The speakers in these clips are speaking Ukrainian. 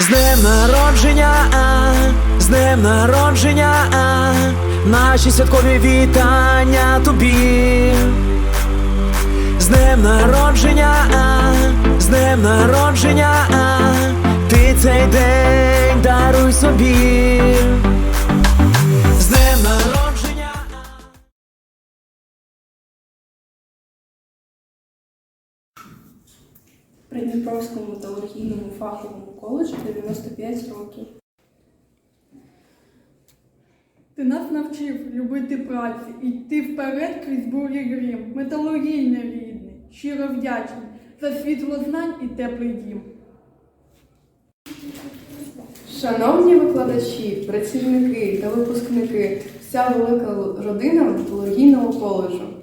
З днем народження, а, з днем народження, а, наші святкові вітання тобі. З днем народження, а, з днем народження, а, ти цей день даруй собі. Придніпровському металургійному фаховому коледжі 95 років. Ти нас навчив любити працю і йти вперед крізь бурі грім. Металургійний рідний, щиро вдячний за світло знань і теплий дім. Шановні викладачі, працівники та випускники, вся велика родина металургійного коледжу.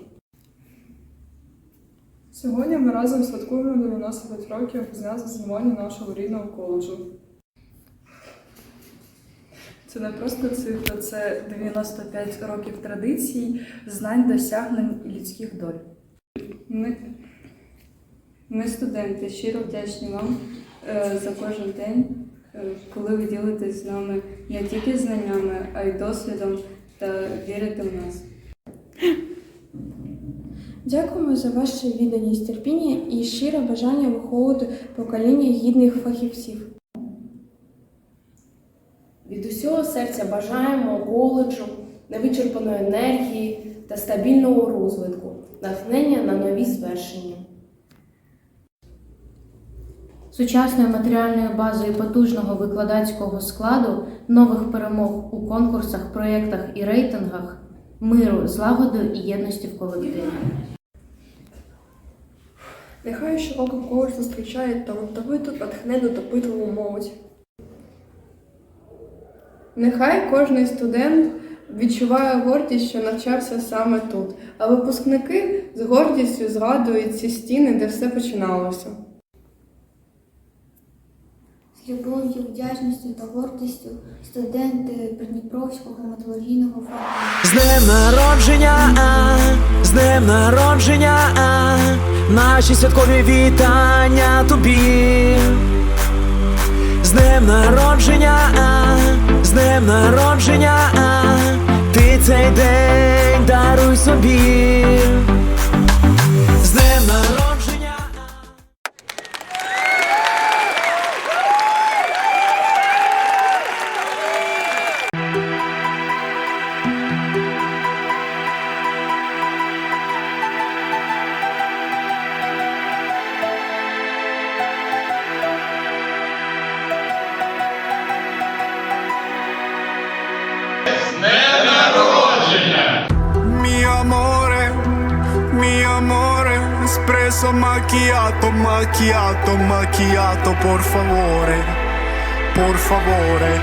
Сьогодні ми разом святкуємо 95 років з дня заснування нашого рідного коледжу. Це не просто цифра, це 95 років традицій, знань, досягнень людських доль. Ми, ми студенти, щиро вдячні вам е, за кожен день, е, коли ви ділитесь з нами не тільки знаннями, а й досвідом та вірите в нас. Дякуємо за вашу відданість, терпіння і щире бажання виховувати покоління гідних фахівців. Від усього серця бажаємо коледжу, невичерпаної енергії та стабільного розвитку, натхнення на нові звершення. сучасної матеріальної бази і потужного викладацького складу, нових перемог у конкурсах, проєктах і рейтингах, миру, злагоди і єдності в колективі. Нехай щороку когось зустрічає талантовиту, натхнену допитливу молодь. Нехай кожний студент відчуває гордість, що навчався саме тут, а випускники з гордістю згадують ці стіни, де все починалося. Любов'ю, вдячністю та гордістю студенти Придніпровського металургійного фаху. З днем народження, а, з днем народження, а, наші святкові вітання тобі. З днем народження, а, з днем народження, а, ти цей день даруй собі. Espresso macchiato, macchiato, macchiato, por favore, por favore,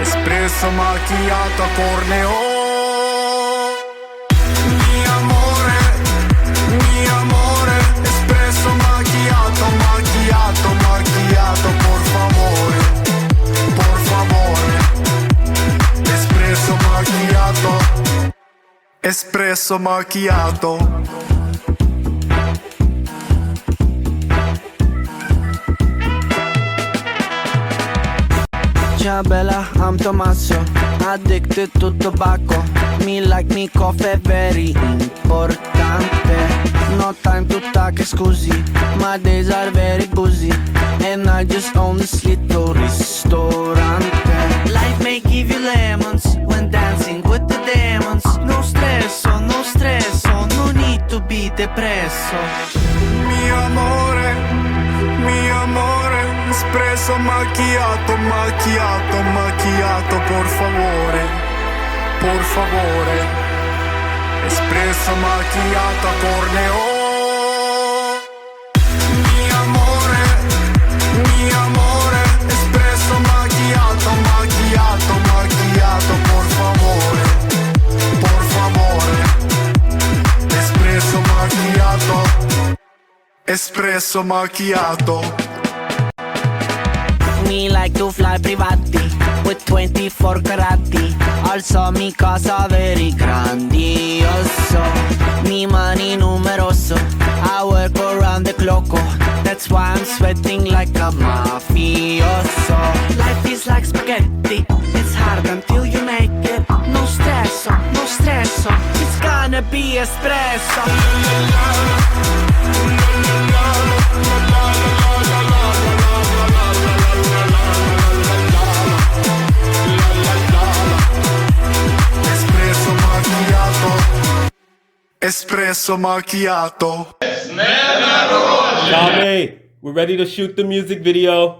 espresso macchiato a corneo. Espresso macchiato, Ciao Bella, I'm Tommaso Addicted to tobacco. Me like me coffee very importante. No time to talk scusi. My days are very busy. And I just own this little ristorante. Life may give you lemons When dancing with the demons. No stresso, no stresso No need to be depresso. Mio amore Espresso macchiato, macchiato, macchiato Por favore, por favore. Espresso macchiato a corneo. Mio amore, mio amore Espresso macchiato, macchiato, macchiato Por favore, Espresso macchiato. Espresso macchiato like to fly privati with 24 carati. Alzo mi casa very grandioso. Mi mani numeroso. I work around the clock. That's why I'm sweating like a mafioso. Life is like spaghetti. It's hard until you make it. No stress, no stress. It's gonna be. Espresso Espresso macchiato Tommy, we're ready to shoot the music video.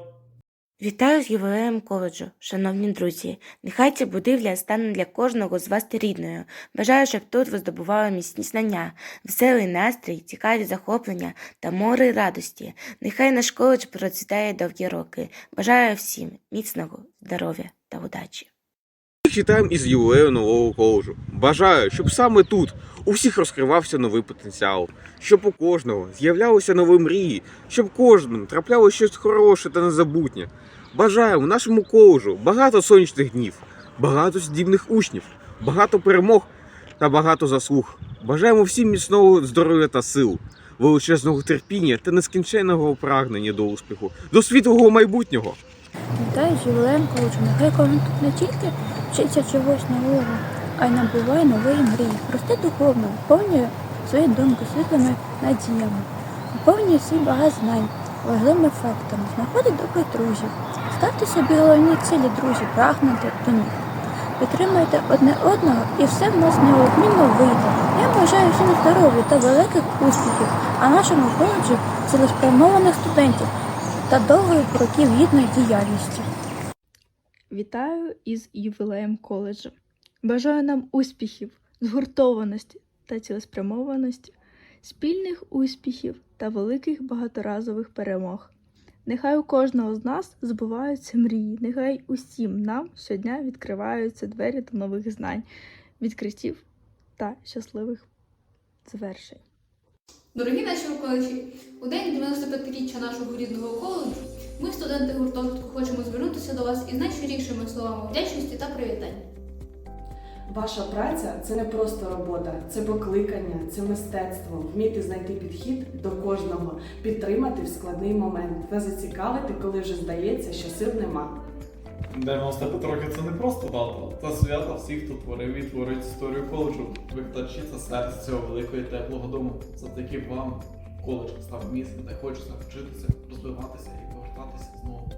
Вітаю з ювілеєм коледжу, шановні друзі. Нехай ця будівля стане для кожного з вас рідною. Бажаю, щоб тут ви здобували міцні знання, веселий настрій, цікаві захоплення та море радості. Нехай наш коледж процвітає довгі роки. Бажаю всім міцного здоров'я та удачі. Читаємо із ювілею нового коледжу. Бажаю, щоб саме тут у всіх розкривався новий потенціал, щоб у кожного з'являлися нові мрії, щоб кожному трапляло щось хороше та незабутнє. Бажаємо нашому коледжу багато сонячних днів, багато здібних учнів, багато перемог та багато заслуг. Бажаємо всім міцного здоров'я та сил, величезного терпіння та нескінченного прагнення до успіху, до світлого майбутнього. Вітаю з ювілеєм тут не тільки вчиться чогось нового, а й набуває нової мрії. Росте духовно, вповнює свої думки світлими надіями, вповнює свій багаж знань, важливими фактами, знаходить добрих друзів. Ставте собі головні цілі, друзі, прагнути до них. Підтримуйте одне одного і все в нас неодмінно вийде. Я бажаю всім здоров'я та великих успіхів, а нашому коледжу цілеспрямованих студентів та довгих років гідної діяльності. Вітаю із ювілеєм коледжу. Бажаю нам успіхів, згуртованості та цілеспрямованості, спільних успіхів та великих багаторазових перемог. Нехай у кожного з нас збуваються мрії, нехай усім нам щодня відкриваються двері до нових знань, відкриттів та щасливих звершень. Дорогі наші викладачі, у день 95-річчя нашого рідного коледжу ми, студенти гуртожитку, хочемо звернутися до вас із найщирішими словами вдячності та привітань. Ваша праця це не просто робота, це покликання, це мистецтво, вміти знайти підхід до кожного, підтримати в складний момент та зацікавити, коли вже здається, що сил нема. 95 років це не просто дата, це свято всіх, хто творив і творить історію коледжу. Викладачі це серце цього великого і теплого дому. Завдяки вам коледж став місцем, де хочеться вчитися, розвиватися повертатися знову.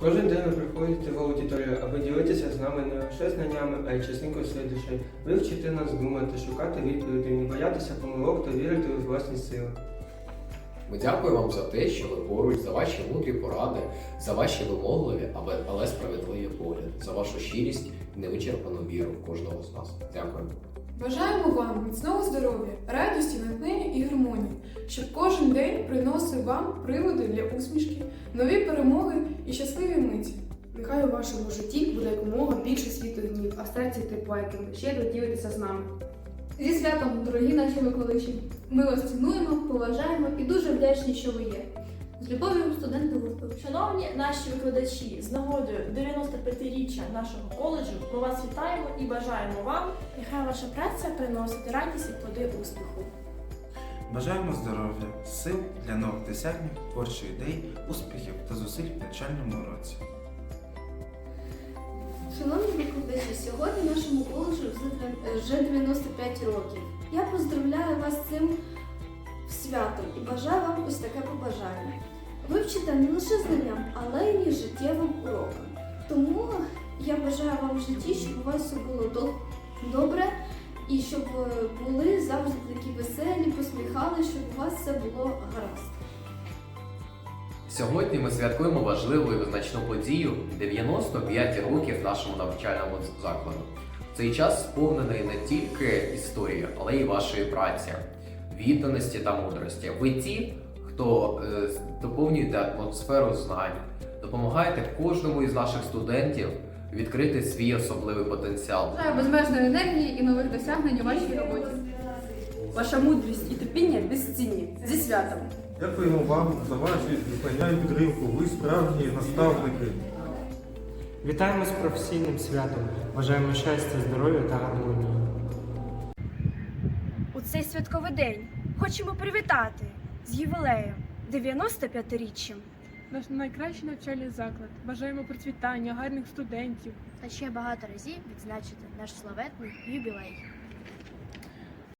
Кожен день ви приходите в аудиторію, аби ділитися з нами не лише знаннями, а й своєї душі. Ви вчите нас думати, шукати відповіді, не боятися помилок та вірити у власні сили. Ми дякуємо вам за те, що ви поруч, за ваші мудрі поради, за ваші вимогливі, але, але справедливі погляди, за вашу щирість і невичерпану віру в кожного з нас. Дякуємо. Бажаємо вам міцного здоров'я, радості, натхнення і гармонії, щоб кожен день приносив вам приводи для усмішки, нові перемоги і щасливі миті. Нехай у вашому житті буде якомога більше світлих днів, а серці тепла, яким ви щедро ділитеся з нами. Зі святом, дорогі наші викладачі! Ми вас цінуємо, поважаємо і дуже вдячні, що ви є. З любов'ю студенти гурту. Шановні наші викладачі, з нагодою 95-річчя нашого коледжу ми вас вітаємо і бажаємо вам, нехай ваша праця приносить радість і плоди успіху. Бажаємо здоров'я, сил для нових досягнень, творчих ідей, успіхів та зусиль в навчальному році. Шановні викладачі, сьогодні нашому коледжу вже- вже 95 років. Я поздравляю вас з цим святом і бажаю вам ось таке побажання. Вивчити не лише знанням, але й життєвим уроком. Тому я бажаю вам в житті, щоб у вас все було добре і щоб е, були завжди такі веселі, посміхали, щоб у вас все було гаразд. Сьогодні ми святкуємо важливу і визначну подію 95 років нашому навчальному закладу. Цей час сповнений не тільки історією, але й вашої праці, відданості та мудрості. Ви ті, хто е, доповнюєте атмосферу знань, допомагаєте кожному із наших студентів відкрити свій особливий потенціал. Безмежної енергії і нових досягнень у вашій роботі. Ваша мудрість і терпіння безцінні. Зі святом! Дякуємо вам за ваші знання і підтримку. Ви справжні наставники. Вітаємо з професійним святом. Бажаємо щастя, здоров'я та гармонії. У цей святковий день хочемо привітати з ювілеєм 95-річчям. Наш найкращий навчальний заклад. Бажаємо процвітання, гарних студентів. Та ще багато разів відзначити наш славетний юбілей.